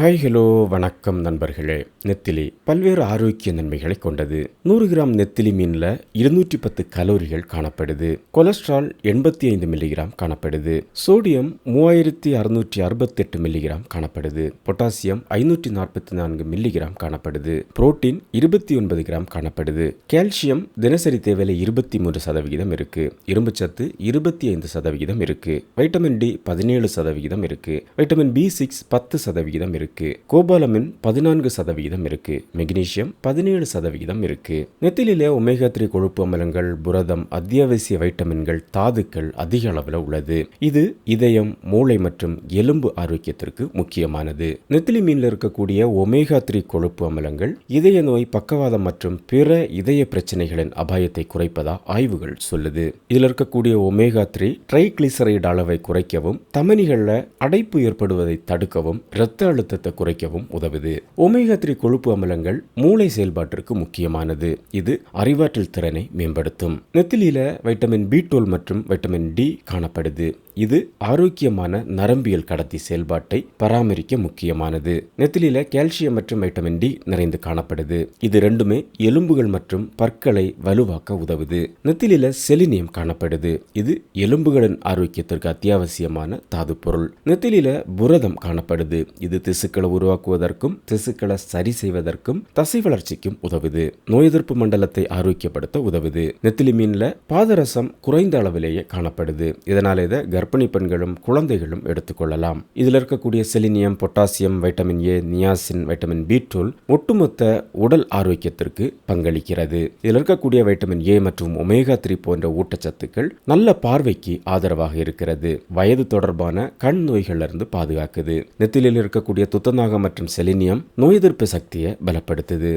Hi hello வணக்கம் நண்பர்களே. நெத்திலி பல்வேறு ஆரோக்கிய நன்மைகளை கொண்டது. நூறு கிராம் நெத்திலி மீனில் இருநூற்றி பத்து கலோரிகள் காணப்படுது. கொலஸ்ட்ரால் எண்பத்தி ஐந்து மில்லிகிராம் காணப்படுது. சோடியம் மூவாயிரத்தி அறுநூற்றி அறுபத்தெட்டு மில்லிகிராம் காணப்படுது. பொட்டாசியம் ஐநூற்றி நாற்பத்தி நான்கு மில்லிகிராம் காணப்படுது. புரோட்டீன் இருபத்தி ஒன்பது கிராம் காணப்படுது. கால்சியம் தினசரி தேவையில இருபத்தி மூன்று சதவிகிதம் இருக்கு. இரும்புச்சத்து இருபத்தி ஐந்து சதவிகிதம் இருக்கு. வைட்டமின் டி பதினேழு சதவிகிதம் இருக்கு. வைட்டமின் பி சிக்ஸ் பத்து சதவிகிதம் இருக்கு. கோபாலமின் பதினான்கு சதவிகிதம் இருக்கு. மெக்னீசியம் பதினேழு சதவிகிதம் இருக்கு. நெத்திலே ஒமேகா த்ரீ கொழுப்பு அமிலங்கள் புரதம் அத்தியாவசிய வைட்டமின்கள் தாதுக்கள் அதிக அளவில் உள்ளது. இது இதயம் மூளை மற்றும் எலும்பு ஆரோக்கியத்திற்கு முக்கியமானது. நெத்திலி மீனில் இருக்கக்கூடிய ஒமேகா த்ரீ கொழுப்பு அமிலங்கள் இதய நோய் பக்கவாதம் மற்றும் பிற இதய பிரச்சனைகளின் அபாயத்தை குறைப்பதா ஆய்வுகள் சொல்லுது. இதில் இருக்கக்கூடிய ஒமேகா த்ரீ ட்ரைகிளிசரைடு அளவை குறைக்கவும் தமனிகளில் அடைப்பு ஏற்படுவதை தடுக்கவும் இரத்த அழுத்த குறைக்கவும் உதவுது. ஒமேகா த்ரீ கொழுப்பு அமிலங்கள் மூளை செயல்பாட்டிற்கு முக்கியமானது. இது அறிவாற்றல் திறனை மேம்படுத்தும். நெத்திலியில வைட்டமின் பி டுவெல் மற்றும் வைட்டமின் டி காணப்படுது. இது ஆரோக்கியமான நரம்பியல் கடத்தி செயல்பாட்டை பராமரிக்க முக்கியமானது. நெத்திலியில கால்சியம் மற்றும் வைட்டமின் டி நிறைந்து காணப்படுது. இது ரெண்டுமே எலும்புகள் மற்றும் பற்களை வலுவாக்க உதவுது. நெத்திலியில செலினியம் காணப்படுது. இது எலும்புகளின் ஆரோக்கியத்திற்கு அத்தியாவசியமான தாது பொருள் நெத்திலியில புரதம் காணப்படுது. இது திசுக்களை உருவாக்குவதற்கும் திசுக்களை சரி செய்வதற்கும் தசை வளர்ச்சிக்கும் உதவுது. நோய் எதிர்ப்பு மண்டலத்தை ஆரோக்கியப்படுத்த உதவுது. நெத்திலி மீன்ல பாதரசம் குறைந்த அளவிலேயே காணப்படுது. இதனால இதை கர்ப்பிணி பெண்களும் குழந்தைகளும் எடுத்துக்கொள்ளலாம். இதில் இருக்கக்கூடிய selenium potassium vitamin A niacin vitamin B twelve ஒட்டுமொத்த உடல் ஆரோக்கியத்திற்கு பங்களிக்கிறது. இதில் இருக்கக்கூடிய வைட்டமின் ஏ மற்றும் ஒமேகா த்ரீ போன்ற ஊட்டச்சத்துக்கள் நல்ல பார்வைக்கு ஆதரவாக இருக்கிறது. வயது தொடர்பான கண் நோய்களிலிருந்து பாதுகாக்குது. நெத்திலில் இருக்கக்கூடிய துத்தநாகம் மற்றும் செலினியம் நோய் எதிர்ப்பு சக்தியை பலப்படுத்துது.